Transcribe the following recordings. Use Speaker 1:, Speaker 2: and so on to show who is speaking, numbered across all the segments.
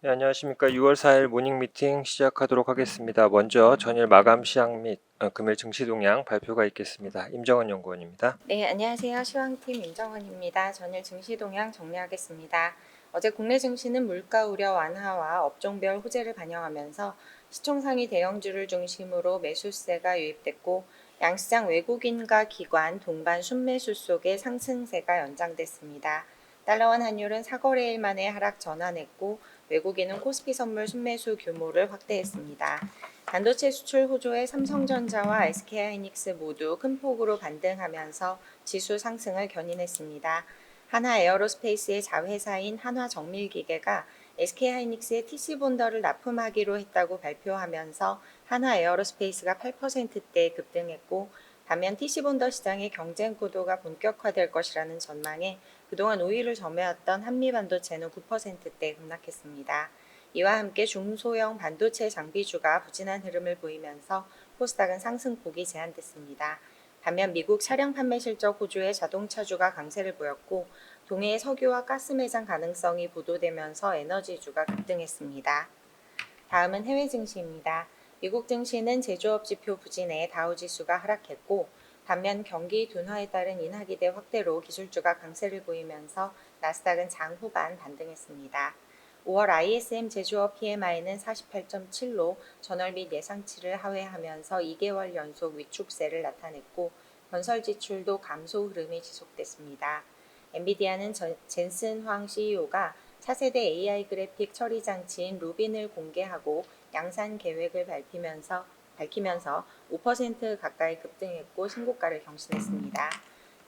Speaker 1: 네, 안녕하십니까. 6월 4일 모닝 미팅 시작하도록 하겠습니다. 먼저 전일 마감 시황 및 어, 금일 증시 동향 발표가 있겠습니다. 임정원 연구원입니다.
Speaker 2: 네, 안녕하세요. 시황팀 임정원입니다. 전일 증시 동향 정리하겠습니다. 어제 국내 증시는 물가 우려 완화와 업종별 호재를 반영하면서 시총상위 대형주를 중심으로 매수세가 유입됐고 양시장 외국인과 기관 동반 순매수 속에 상승세가 연장됐습니다. 달러원 환율은 사거래일 만에 하락 전환했고 외국인은 코스피 선물 순매수 규모를 확대했습니다. 반도체 수출 호조의 삼성전자와 SK하이닉스 모두 큰 폭으로 반등하면서 지수 상승을 견인했습니다. 하나 에어로스페이스의 자회사인 한화정밀기계가 SK하이닉스의 TC본더를 납품하기로 했다고 발표하면서 한화 에어로스페이스가 8%대 급등했고 반면 TC본더 시장의 경쟁 구도가 본격화될 것이라는 전망에 그동안 우위를 점해왔던 한미반도체는 9%대 급락했습니다. 이와 함께 중소형 반도체 장비주가 부진한 흐름을 보이면서 코스닥은 상승폭이 제한됐습니다. 반면 미국 차량 판매 실적 호주의 자동차주가 강세를 보였고 동해의 석유와 가스 매장 가능성이 보도되면서 에너지주가 급등했습니다. 다음은 해외 증시입니다. 미국 증시는 제조업 지표 부진에 다우 지수가 하락했고 반면 경기 둔화에 따른 인하기대 확대로 기술주가 강세를 보이면서 나스닥은 장 후반 반등했습니다. 5월 ISM 제조업 PMI는 48.7로 전월 및 예상치를 하회하면서 2개월 연속 위축세를 나타냈고 건설 지출도 감소 흐름이 지속됐습니다. 엔비디아는 전- 젠슨 황 CEO가 차세대 AI 그래픽 처리 장치인 루빈을 공개하고 양산 계획을 밝히면서 밝히면서 5% 가까이 급등했고 신고가를 경신했습니다.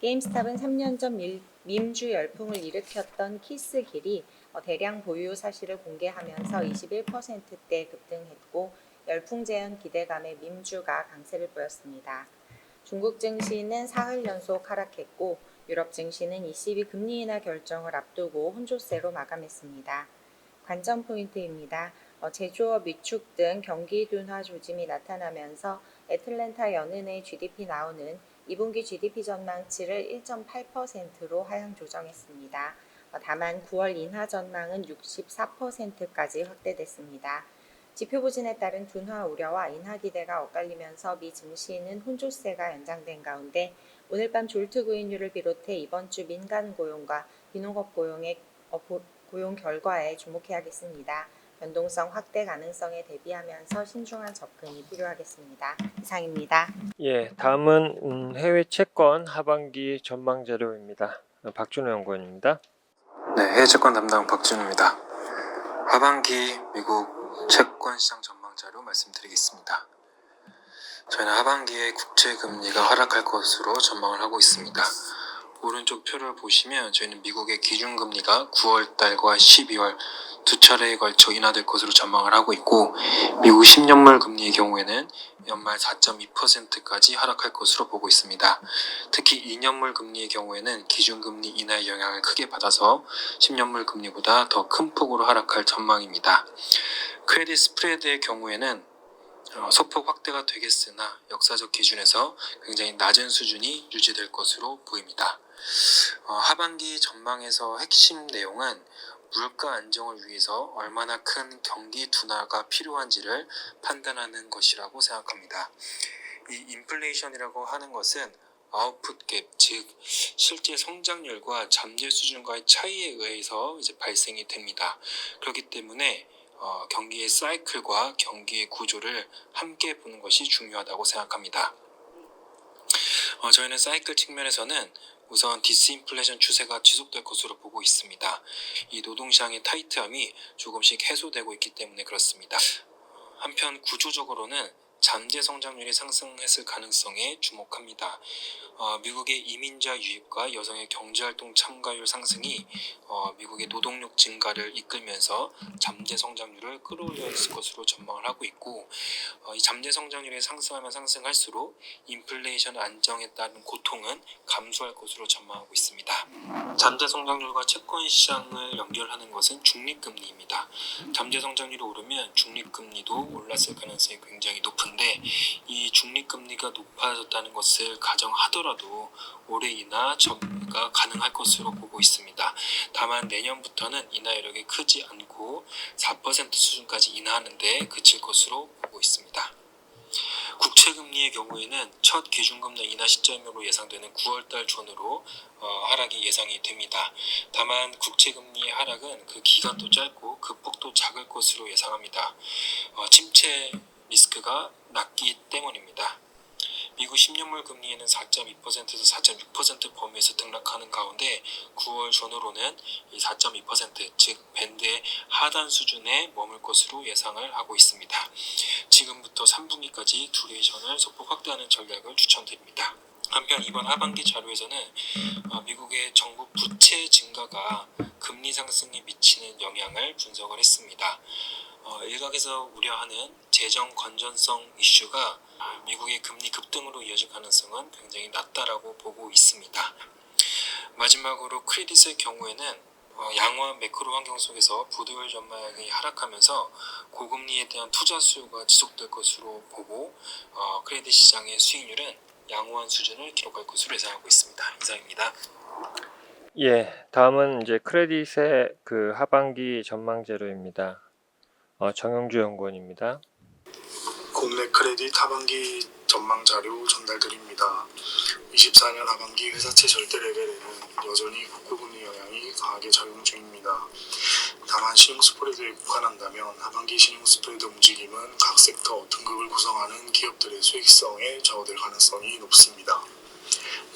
Speaker 2: 게임스탑은 3년 전 밀- 밈주 열풍을 일으켰던 키스길이 어, 대량 보유 사실을 공개하면서 21%대 급등했고 열풍 재현 기대감에 밈주가 강세를 보였습니다. 중국 증시는 사흘 연속 하락했고 유럽 증시는 ECB 금리 인하 결정을 앞두고 혼조세로 마감했습니다. 관점 포인트입니다. 어, 제조업 위축 등 경기 둔화 조짐이 나타나면서 애틀랜타 연은의 GDP 나오는 2분기 GDP 전망치를 1.8%로 하향 조정했습니다. 어, 다만 9월 인하 전망은 64%까지 확대됐습니다. 지표 부진에 따른 둔화 우려와 인하 기대가 엇갈리면서 미 증시는 혼조세가 연장된 가운데 오늘 밤 졸트구인율을 비롯해 이번 주 민간 고용과 비농업 고용의 어, 고- 고용 결과에 주목해야겠습니다. 변동성 확대 가능성에 대비하면서 신중한 접근이 필요하겠습니다. 이상입니다.
Speaker 1: 예, 다음은 음, 해외 채권 하반기 전망 자료입니다. 어, 박준호 연구원입니다.
Speaker 3: 네, 해외 채권 담당 박준우입니다. 하반기 미국 채권 시장 전망 자료 말씀드리겠습니다. 저희는 하반기에 국채 금리가 하락할 것으로 전망을 하고 있습니다. 오른쪽 표를 보시면 저희는 미국의 기준 금리가 9월 달과 12월 두 차례에 걸쳐 인하될 것으로 전망을 하고 있고 미국 10년물 금리의 경우에는 연말 4.2%까지 하락할 것으로 보고 있습니다. 특히 2년물 금리의 경우에는 기준금리 인하의 영향을 크게 받아서 10년물 금리보다 더 큰 폭으로 하락할 전망입니다. 크레딧 스프레드의 경우에는 어, 소폭 확대가 되겠으나 역사적 기준에서 굉장히 낮은 수준이 유지될 것으로 보입니다. 어, 하반기 전망에서 핵심 내용은 물가 안정을 위해서 얼마나 큰 경기 둔화가 필요한지를 판단하는 것이라고 생각합니다. 이 인플레이션이라고 하는 것은 아웃풋 갭, 즉 실제 성장률과 잠재 수준과의 차이에 의해서 이제 발생이 됩니다. 그렇기 때문에 어, 경기의 사이클과 경기의 구조를 함께 보는 것이 중요하다고 생각합니다. 어, 저희는 사이클 측면에서는 우선 디스인플레이션 추세가 지속될 것으로 보고 있습니다. 이 노동시장의 타이트함이 조금씩 해소되고 있기 때문에 그렇습니다. 한편 구조적으로는 잠재 성장률이 상승했을 가능성에 주목합니다. 어, 미국의 이민자 유입과 여성의 경제활동 참가율 상승이 어, 미국의 노동력 증가를 이끌면서 잠재 성장률을 끌어올렸을 것으로 전망을 하고 있고 어, 이 잠재 성장률이 상승하면 상승할수록 인플레이션 안정에 따른 고통은 감소할 것으로 전망하고 있습니다. 잠재 성장률과 채권 시장을 연결하는 것은 중립금리입니다. 잠재 성장률이 오르면 중립금리도 올랐을 가능성이 굉장히 높은 데 이 중립금리가 높아졌다는 것을 가정하더라도 올해 인하 전가 가능할 것으로 보고 있습니다. 다만 내년부터는 인하 이력이 크지 않고 4% 수준까지 인하하는데 그칠 것으로 보고 있습니다. 국채금리의 경우에는 첫 기준금리 인하 시점으로 예상되는 9월달 전후로 어, 하락이 예상이 됩니다. 다만 국채금리의 하락은 그 기간도 짧고 그 폭도 작을 것으로 예상합니다. 어, 침체 리스크가 낮기 때문입니다. 미국 10년물 금리에는 4.2%에서 4.6% 범위에서 등락하는 가운데 9월 전후로는 이 4.2%즉 밴드의 하단 수준에 머물 것으로 예상을 하고 있습니다. 지금부터 3분기까지 두레이션을 소폭 확대하는 전략을 추천드립니다. 한편 이번 하반기 자료에서는 어, 미국의 정부 부채 증가가 금리 상승에 미치는 영향을 분석을 했습니다. 어, 일각에서 우려하는 재정 건전성 이슈가 미국의 금리 급등으로 이어질 가능성은 굉장히 낮다라고 보고 있습니다. 마지막으로 크레딧의 경우에는 어, 양호한 매크로 환경 속에서 부도율 전망이 하락하면서 고금리에 대한 투자 수요가 지속될 것으로 보고 어, 크레딧 시장의 수익률은 양호한 수준을 기록할 것으로 예상하고 있습니다. 이상입니다.
Speaker 1: 예, 다음은 이제 크레딧의 그 하반기 전망 자료입니다. 어, 정영주 연구원입니다.
Speaker 4: 국내 크레딧 하반기 전망 자료 전달드립니다. 24년 하반기 회사채 절대 레벨에는 여전히 국고금리 영향이 강하게 작용 중입니다. 다만 신용 스프레드에 국한한다면 하반기 신용 스프레드 움직임은 각 섹터 등급을 구성하는 기업들의 수익성에 좌우될 가능성이 높습니다.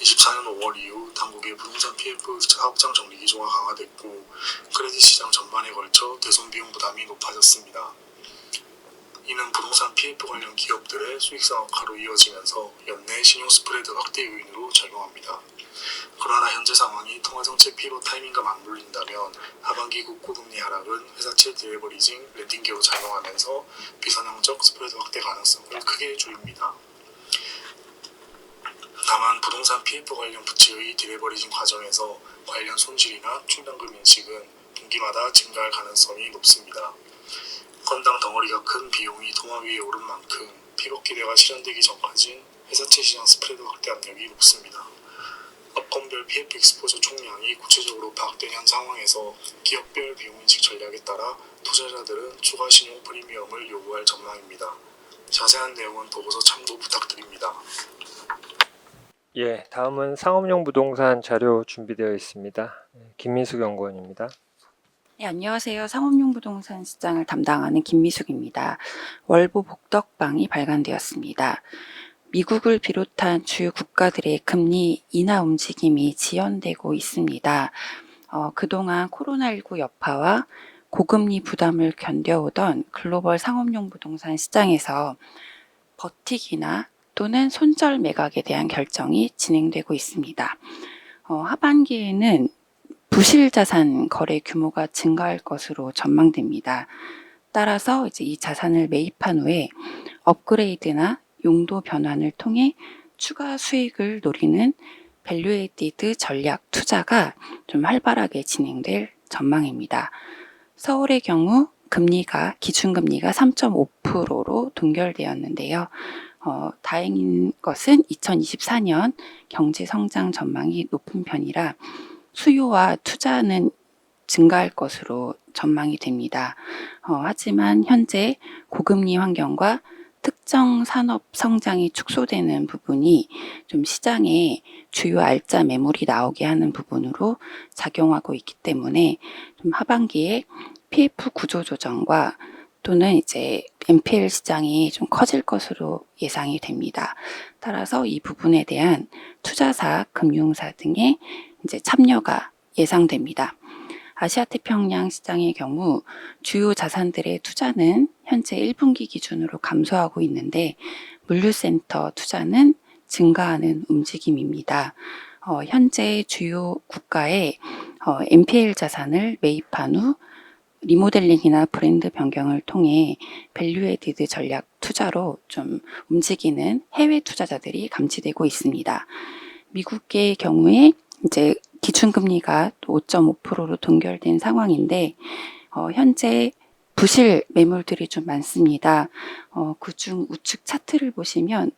Speaker 4: 24년 5월 이후 당국의 부동산 PF 사업장 정리 기조가 강화됐고 크레딧 시장 전반에 걸쳐 대손 비용 부담이 높아졌습니다. 이는 부동산 PF 관련 기업들의 수익성 악화로 이어지면서 연내 신용 스프레드 확대 요인으로 작용합니다. 그러나 현재 상황이 통화정책 피로 타이밍과 맞물린다면 하반기 국고금리 하락은 회사채 디레버리징 랜딩기로 작용하면서 비선형적 스프레드 확대 가능성을 크게 줄입니다. 다만 부동산 PF 관련 부채의 디레버리징 과정에서 관련 손실이나 충당금 인식은 분기마다 증가할 가능성이 높습니다. 건당 덩어리가 큰 비용이 통화 위에 오른 만큼 픽업 기대가 실현되기 전까진 회사채 시장 스프레드 확대 압력이 높습니다. 업건별 PF 익스포저 총량이 구체적으로 파악된 현 상황에서 기업별 비용 인식 전략에 따라 투자자들은 추가 신용 프리미엄을 요구할 전망입니다. 자세한 내용은 보고서 참고 부탁드립니다.
Speaker 1: 예, 다음은 상업용 부동산 자료 준비되어 있습니다. 예, 김민숙 연구원입니다.
Speaker 5: 네, 안녕하세요. 상업용 부동산 시장을 담당하는 김미숙입니다. 월보 복덕방이 발간되었습니다. 미국을 비롯한 주요 국가들의 금리 인하 움직임이 지연되고 있습니다. 어, 그동안 코로나19 여파와 고금리 부담을 견뎌오던 글로벌 상업용 부동산 시장에서 버티기나 또는 손절 매각에 대한 결정이 진행되고 있습니다. 어, 하반기에는 부실 자산 거래 규모가 증가할 것으로 전망됩니다. 따라서 이제 이 자산을 매입한 후에 업그레이드나 용도 변환을 통해 추가 수익을 노리는 밸류에이티드 전략 투자가 좀 활발하게 진행될 전망입니다. 서울의 경우 금리가 기준금리가 3.5%로 동결되었는데요. 어, 다행인 것은 2024년 경제 성장 전망이 높은 편이라 수요와 투자는 증가할 것으로 전망이 됩니다. 어, 하지만 현재 고금리 환경과 특정 산업 성장이 축소되는 부분이 좀 시장에 주요 알짜 매물이 나오게 하는 부분으로 작용하고 있기 때문에 좀 하반기에 PF 구조 조정과 또는 이제 NPL 시장이 좀 커질 것으로 예상이 됩니다. 따라서 이 부분에 대한 투자사, 금융사 등의 이제 참여가 예상됩니다. 아시아 태평양 시장의 경우 주요 자산들의 투자는 현재 1분기 기준으로 감소하고 있는데 물류센터 투자는 증가하는 움직임입니다. 어, 현재 주요 국가의 어, NPL 자산을 매입한 후 리모델링이나 브랜드 변경을 통해 밸류에디드 전략 투자로 좀 움직이는 해외 투자자들이 감지되고 있습니다. 미국의 경우에 이제 기준금리가 5.5%로 동결된 상황인데 어, 현재 부실 매물들이 좀 많습니다. 어, 그중 우측 차트를 보시면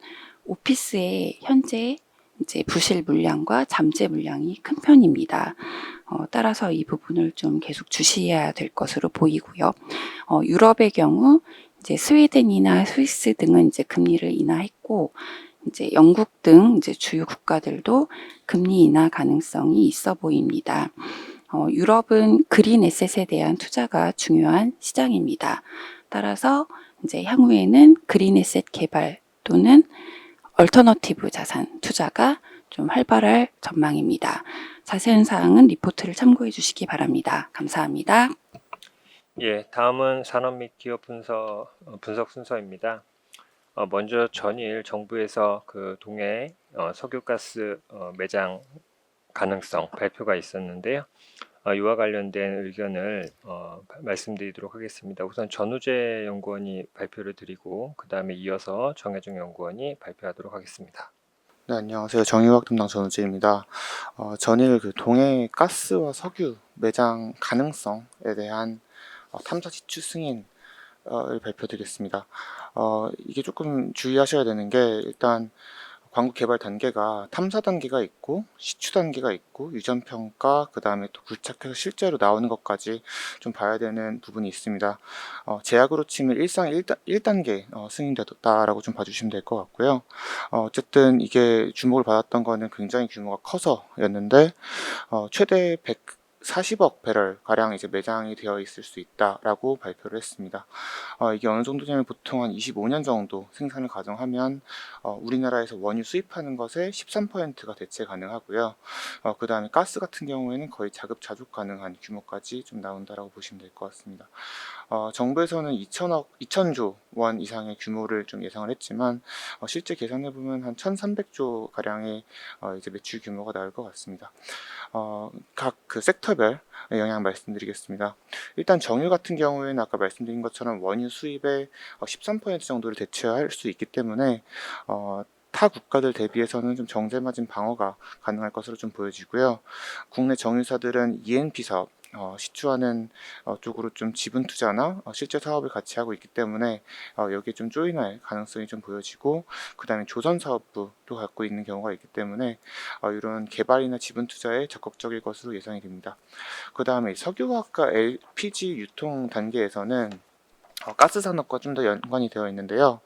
Speaker 5: 오피스의 현재 이제 부실 물량과 잠재 물량이 큰 편입니다. 어, 따라서 이 부분을 좀 계속 주시해야 될 것으로 보이고요. 어, 유럽의 경우 이제 스웨덴이나 스위스 등은 이제 금리를 인하했고 이제 영국 등 이제 주요 국가들도 금리 인하 가능성이 있어 보입니다. 어, 유럽은 그린 에셋에 대한 투자가 중요한 시장입니다. 따라서 이제 향후에는 그린 에셋 개발 또는 얼터너티브 자산 투자가 좀 활발할 전망입니다. 자세한 사항은 리포트를 참고해 주시기 바랍니다. 감사합니다.
Speaker 1: 예, 다음은 산업 및 기업 분석 어, 분석 순서입니다. 어, 먼저 전일 정부에서 그 동해 어, 석유가스 어, 매장 가능성 발표가 있었는데요. 어, 이와 관련된 의견을 어, 바- 말씀드리도록 하겠습니다. 우선 전우재 연구원이 발표를 드리고 그 다음에 이어서 정혜중 연구원이 발표하도록 하겠습니다.
Speaker 6: 네, 안녕하세요. 정유학 담당 전우재입니다. 어, 전일 그 동해 가스와 석유 매장 가능성에 대한 어, 탐사 지출 승인을 발표드리겠습니다. 어, 이게 조금 주의하셔야 되는 게 일단 광고 개발 단계가 탐사 단계가 있고 시추 단계가 있고 유전 평가 그 다음에 또 굴착해서 실제로 나오는 것까지 좀 봐야 되는 부분이 있습니다. 어, 제약으로 치면 일상 1단, 1단계 어, 승인되었다라고 좀 봐주시면 될 것 같고요. 어, 어쨌든 이게 주목을 받았던 거는 굉장히 규모가 커서였는데 어, 최대 140억 배럴 가량 이제 매장이 되어 있을 수 있다라고 발표를 했습니다. 어, 이게 어느 정도냐면 보통 한 25년 정도 생산을 가정하면 어, 우리나라에서 원유 수입하는 것의 13%가 대체 가능하고요. 어, 그 다음에 가스 같은 경우에는 거의 자급자족 가능한 규모까지 좀 나온다라고 보시면 될 것 같습니다. 어, 정부에서는 2천억, 2천조 원 이상의 규모를 좀 예상을 했지만 어, 실제 계산해 보면 한 1,300조 가량의 어, 이제 매출 규모가 나올 것 같습니다. 어, 각 그 섹터별 영향 말씀드리겠습니다. 일단 정유 같은 경우에는 아까 말씀드린 것처럼 원유 수입의 어, 13% 정도를 대체할 수 있기 때문에 어, 타 국가들 대비해서는 좀 정제 마진 방어가 가능할 것으로 좀 보여지고요. 국내 정유사들은 E&P 사업 어, 시추하는 어, 쪽으로 좀 지분 투자나 어, 실제 사업을 같이 하고 있기 때문에 어, 여기에 좀 조인할 가능성이 좀 보여지고 그 다음에 조선 사업부도 갖고 있는 경우가 있기 때문에 어, 이런 개발이나 지분 투자에 적극적일 것으로 예상이 됩니다. 그 다음에 석유화학과 LPG 유통 단계에서는 어, 가스 산업과 좀 더 연관이 되어 있는데요.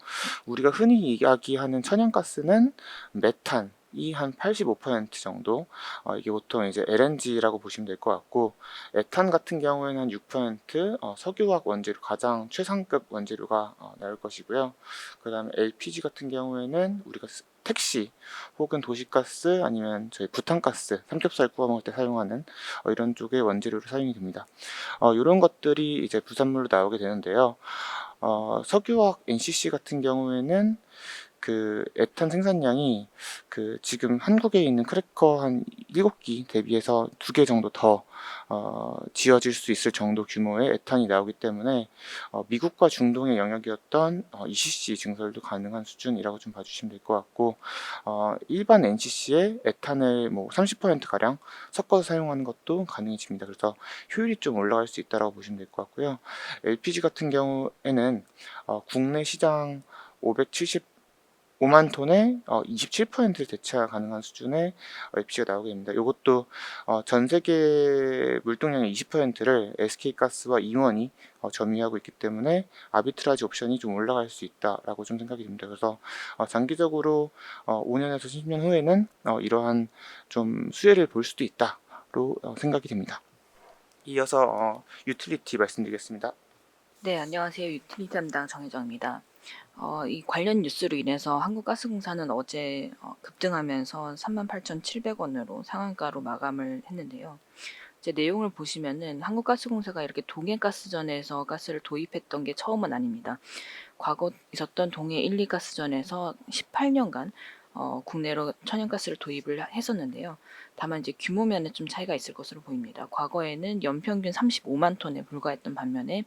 Speaker 6: 우리가 흔히 이야기하는 천연가스는 메탄 이 한 85% 정도 어, 이게 보통 이제 LNG라고 보시면 될 것 같고 에탄 같은 경우에는 한 6% 어, 석유화학 원재료 가장 최상급 원재료가 어, 나올 것이고요. 그 다음에 LPG 같은 경우에는 우리가 스- 택시 혹은 도시가스 아니면 저희 부탄가스 삼겹살 구워 먹을 때 사용하는 어, 이런 쪽의 원재료로 사용이 됩니다. 어, 이런 것들이 이제 부산물로 나오게 되는데요. 어, 석유화학 NCC 같은 경우에는 그 에탄 생산량이 그 지금 한국에 있는 크래커 한 7기 대비해서 2개 정도 더 어, 지어질 수 있을 정도 규모의 에탄이 나오기 때문에 어, 미국과 중동의 영역이었던 어, ECC 증설도 가능한 수준이라고 좀 봐주시면 될 것 같고 어, 일반 NCC에 에탄을 뭐 30% 가량 섞어서 사용하는 것도 가능해집니다. 그래서 효율이 좀 올라갈 수 있다고 보시면 될 것 같고요. LPG 같은 경우에는 어, 국내 시장 575만 톤의 어, 27%를 대체가 가능한 수준의 LPG가 나오게 됩니다. 이것도 어, 전 세계 물동량의 20%를 SK가스와 이원이 어, 점유하고 있기 때문에 아비트라지 옵션이 좀 올라갈 수 있다라고 좀 생각이 듭니다. 그래서 어, 장기적으로 어, 5년에서 10년 후에는 어, 이러한 좀 수혜를 볼 수도 있다로 어, 생각이 됩니다. 이어서 어, 유틸리티 말씀드리겠습니다.
Speaker 7: 네, 안녕하세요. 유틸리티 담당 정혜정입니다. 어, 이 관련 뉴스로 인해서 한국가스공사는 어제 어, 급등하면서 38,700원으로 상한가로 마감을 했는데요. 이제 내용을 보시면은 한국가스공사가 이렇게 동해가스전에서 가스를 도입했던 게 처음은 아닙니다. 과거 있었던 동해 1, 2가스전에서 18년간 어, 국내로 천연가스를 도입을 했었는데요. 다만 이제 규모면에 좀 차이가 있을 것으로 보입니다. 과거에는 연평균 35만 톤에 불과했던 반면에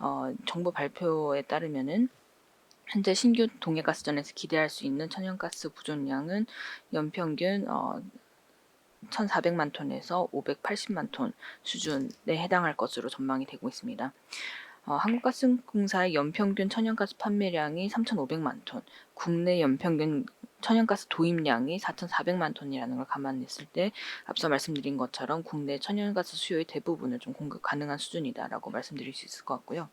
Speaker 7: 어, 정부 발표에 따르면은 현재 신규 동해가스전에서 기대할 수 있는 천연가스 부존량은 연평균 어, 1,400만 톤에서 580만 톤 수준에 해당할 것으로 전망이 되고 있습니다. 어, 한국가스공사의 연평균 천연가스 판매량이 3,500만 톤, 국내 연평균 천연가스 도입량이 4,400만 톤이라는 걸 감안했을 때 앞서 말씀드린 것처럼 국내 천연가스 수요의 대부분을 좀 공급 가능한 수준이다라고 말씀드릴 수 있을 것 같고요.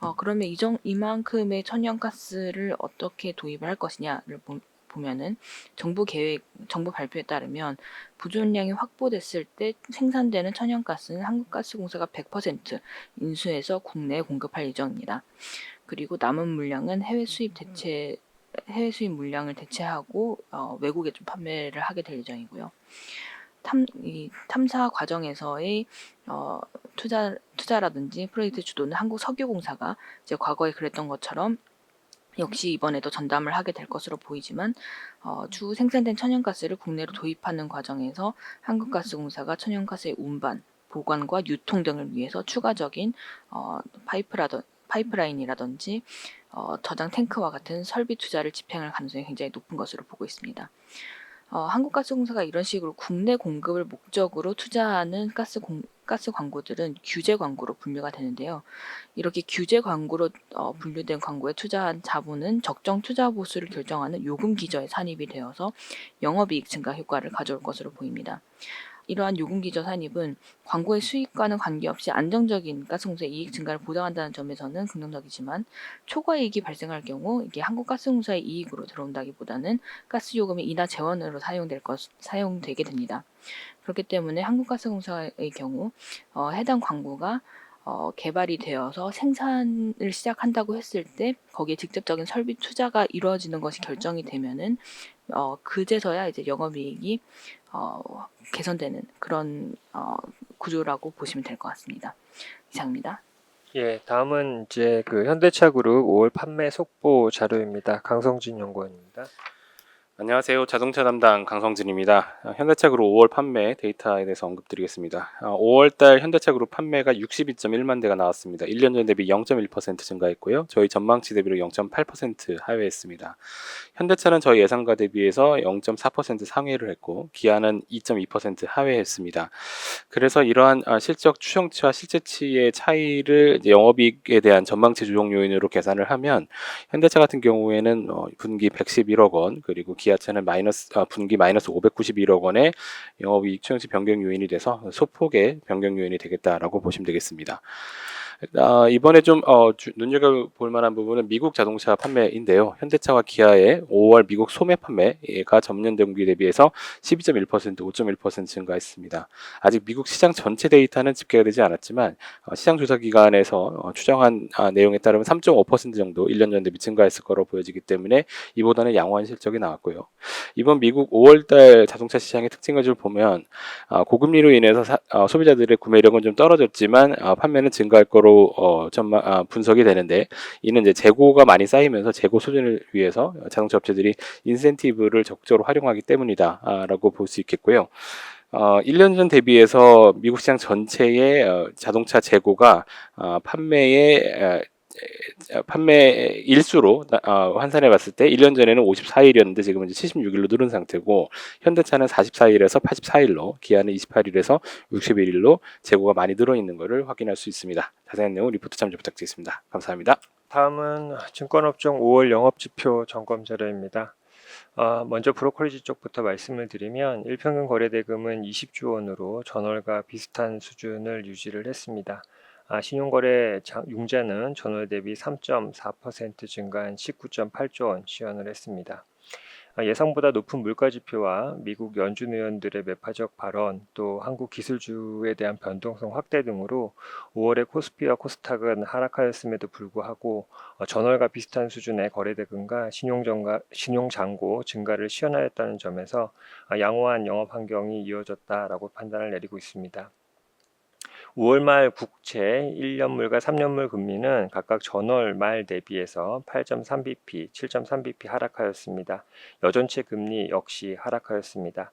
Speaker 7: 어, 그러면 이정 이만큼의 천연가스를 어떻게 도입을 할 것이냐를 보, 보면은 정부 계획, 정부 발표에 따르면 부존량이 확보됐을 때 생산되는 천연가스는 한국가스공사가 100% 인수해서 국내에 공급할 예정입니다. 그리고 남은 물량은 해외 수입 대체 해외 수입 물량을 대체하고 어, 외국에 좀 판매를 하게 될 예정이고요. 탐, 이 탐사 과정에서의 어, 투자 투자라든지 프로젝트 주도는 한국석유공사가 이제 과거에 그랬던 것처럼 역시 이번에도 전담을 하게 될 것으로 보이지만 어, 추후 생산된 천연가스를 국내로 도입하는 과정에서 한국가스공사가 천연가스의 운반, 보관과 유통 등을 위해서 추가적인 어, 파이프라던 파이프라인이라든지 어, 저장 탱크와 같은 설비 투자를 집행할 가능성이 굉장히 높은 것으로 보고 있습니다. 어, 한국가스공사가 이런 식으로 국내 공급을 목적으로 투자하는 가스 공, 가스 광고들은 규제 광고로 분류가 되는데요. 이렇게 규제 광고로 어, 분류된 광고에 투자한 자본은 적정 투자 보수를 결정하는 요금 기저에 산입이 되어서 영업이익 증가 효과를 가져올 것으로 보입니다. 이러한 요금 기저 산입은 광고의 수익과는 관계없이 안정적인 가스공사의 이익 증가를 보장한다는 점에서는 긍정적이지만 초과이익이 발생할 경우 이게 한국가스공사의 이익으로 들어온다기보다는 가스 요금의 인하 재원으로 사용될 것 사용되게 됩니다. 그렇기 때문에 한국가스공사의 경우 어, 해당 광고가 어, 개발이 되어서 생산을 시작한다고 했을 때 거기에 직접적인 설비 투자가 이루어지는 것이 결정이 되면은 어, 그제서야 이제 영업이익이 어, 개선되는 그런 어, 구조라고 보시면 될 것 같습니다. 이상입니다.
Speaker 1: 예, 다음은 이제 그 현대차 그룹 5월 판매 속보 자료입니다. 강성진 연구원입니다.
Speaker 8: 안녕하세요. 자동차 담당 강성진입니다. 어, 현대차 그룹 5월 판매 데이터에 대해서 언급드리겠습니다. 5월 달 현대차 그룹 판매가 62.1만 대가 나왔습니다. 1년 전 대비 0.1% 증가했고요. 저희 전망치 대비로 0.8% 하회했습니다. 현대차는 저희 예상과 대비해서 0.4% 상회를 했고 기아는 2.2% 하회했습니다. 그래서 이러한 아, 실적 추정치와 실제치의 차이를 영업이익에 대한 전망치 조정 요인으로 계산을 하면 현대차 같은 경우에는 어, 분기 111억 원 그리고 기 아차는 마이너스 아, 분기 마이너스 591억 원의 영업이익 추정치 변경 요인이 돼서 소폭의 변경 요인이 되겠다라고 보시면 되겠습니다. 아, 이번에 좀 어, 주- 눈여겨볼 만한 부분은 미국 자동차 판매인데요. 현대차와 기아의 5월 미국 소매 판매가 전년 동기 대비해서 12.1% 5.1% 증가했습니다. 아직 미국 시장 전체 데이터는 집계가 되지 않았지만 어, 시장 조사 기관에서 어, 추정한 아, 내용에 따르면 3.5% 정도 1년 전 대비 증가했을 거로 보여지기 때문에 이보다는 양호한 실적이 나왔고요. 이번 미국 5월달 자동차 시장의 특징을 좀 보면 아, 고금리로 인해서 사- 어, 소비자들의 구매력은 좀 떨어졌지만 아, 판매는 증가할 거로 어, 전망 아, 분석이 되는데 이는 이제 재고가 많이 쌓이면서 재고 소진을 위해서 자동차 업체들이 인센티브를 적극적으로 활용하기 때문이다라고 볼 수 있겠고요. 어, 1년 전 대비해서 미국 시장 전체의 어, 자동차 재고가 어, 판매의 에, 에, 판매 일수로 나- 어, 환산해 봤을 때 1년 전에는 54일이었는데 지금은 이제 76일로 늘은 상태고 현대차는 44일에서 84일로 기아는 28일에서 61일로 재고가 많이 늘어 있는 것을 확인할 수 있습니다. 자세한 내용 리포트 참조 부탁드리겠습니다. 감사합니다.
Speaker 1: 다음은 증권업종 5월 영업지표 점검 자료입니다. 어, 먼저 브로커리지 쪽부터 말씀을 드리면 일평균 거래대금은 20조 원으로 전월과 비슷한 수준을 유지를 했습니다. 아, 신용거래 장- 융자는 전월 대비 3.4% 증가한 19.8조 원 시현을 했습니다. 아, 예상보다 높은 물가 지표와 미국 연준 의원들의 매파적 발언, 또 한국 기술주에 대한 변동성 확대 등으로 5월에 코스피와 코스닥은 하락하였음에도 불구하고 어, 전월과 비슷한 수준의 거래대금과 신용정가, 신용잔고 증가를 시현하였다는 점에서 아, 양호한 영업 환경이 이어졌다라고 판단을 내리고 있습니다. 5월 말 국채 1년물과 3년물 금리는 각각 전월 말 대비해서 8.3bp, 7.3bp 하락하였습니다. 여전체 금리 역시 하락하였습니다.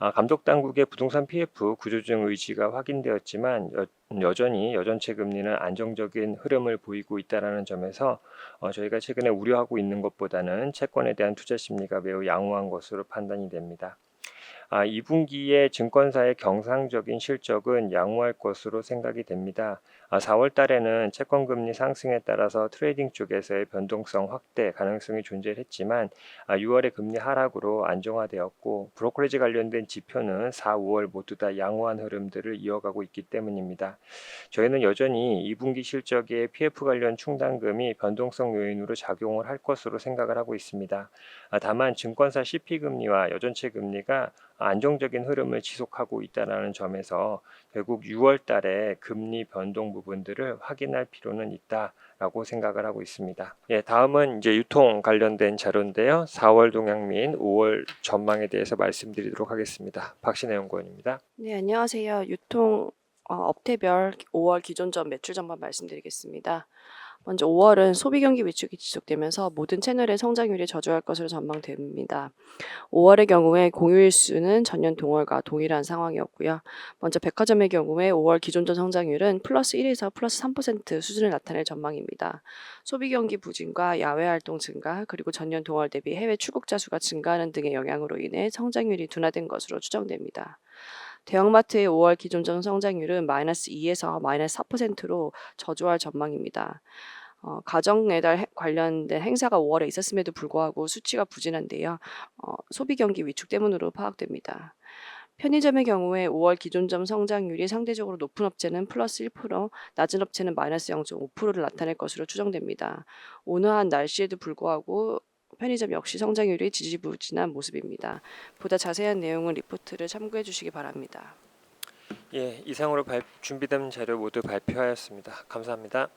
Speaker 1: 아, 감독 당국의 부동산 PF 구조조정 의지가 확인되었지만 여, 여전히 여전체 금리는 안정적인 흐름을 보이고 있다는 점에서 어, 저희가 최근에 우려하고 있는 것보다는 채권에 대한 투자 심리가 매우 양호한 것으로 판단이 됩니다. 아, 2분기에 증권사의 경상적인 실적은 양호할 것으로 생각이 됩니다. 아, 4월 달에는 채권 금리 상승에 따라서 트레이딩 쪽에서의 변동성 확대 가능성이 존재했지만 아, 6월에 금리 하락으로 안정화되었고 브로커리지 관련된 지표는 4, 5월 모두 다 양호한 흐름들을 이어가고 있기 때문입니다. 저희는 여전히 2분기 실적에 PF 관련 충당금이 변동성 요인으로 작용을 할 것으로 생각을 하고 있습니다. 아, 다만 증권사 CP 금리와 여전체 금리가 안정적인 흐름을 지속하고 있다는 점에서 결국 6월 달에 금리 변동 부분들을 확인할 필요는 있다라고 생각을 하고 있습니다. 예, 다음은 이제 유통 관련된 자료인데요. 4월 동향 및 5월 전망에 대해서 말씀드리도록 하겠습니다. 박신혜 연구원입니다.
Speaker 9: 네, 안녕하세요. 유통 어, 업태별 5월 기존점 매출 전망 말씀드리겠습니다. 먼저 5월은 소비 경기 위축이 지속되면서 모든 채널의 성장률이 저조할 것으로 전망됩니다. 5월의 경우에 공휴일 수는 전년 동월과 동일한 상황이었고요. 먼저 백화점의 경우에 5월 기존점 성장률은 플러스 1에서 플러스 3% 수준을 나타낼 전망입니다. 소비 경기 부진과 야외 활동 증가, 그리고 전년 동월 대비 해외 출국자 수가 증가하는 등의 영향으로 인해 성장률이 둔화된 것으로 추정됩니다. 대형마트의 5월 기존점 성장률은 마이너스 2에서 마이너스 4%로 저조할 전망입니다. 어, 가정 매달 해- 관련된 행사가 5월에 있었음에도 불구하고 수치가 부진한데요. 어, 소비 경기 위축 때문으로 파악됩니다. 편의점의 경우에 5월 기존점 성장률이 상대적으로 높은 업체는 플러스 1%, 낮은 업체는 마이너스 0.5%를 나타낼 것으로 추정됩니다. 온화한 날씨에도 불구하고 편의점 역시 성장률이 지지부진한 모습입니다. 보다 자세한 내용은 리포트를 참고해 주시기 바랍니다.
Speaker 1: 예, 이상으로 발- 준비된 자료 모두 발표하였습니다. 감사합니다.